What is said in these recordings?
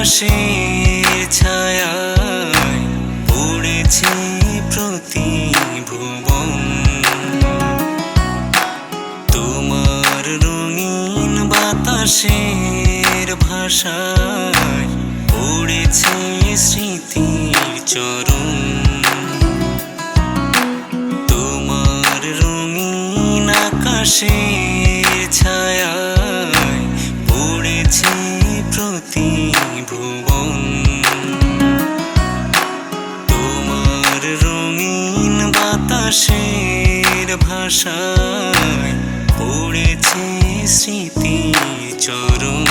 আকাশের ছায়ায় পড়েছে প্রতিভুবন। তোমার রঙিন বাতাসের ভাষায় পড়েছে স্মৃতির চরণ। তোমার রঙিন আকাশের ছায়ায় বাতাসের ভাষায় পড়েছে স্মৃতি চরণ।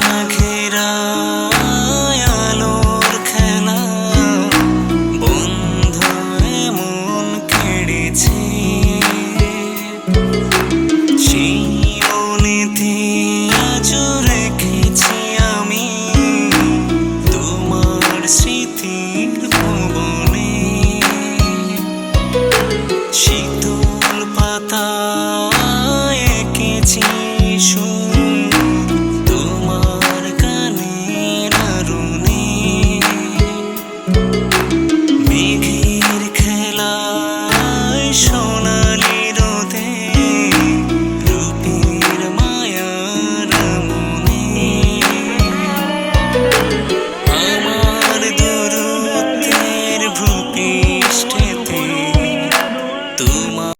I can. সম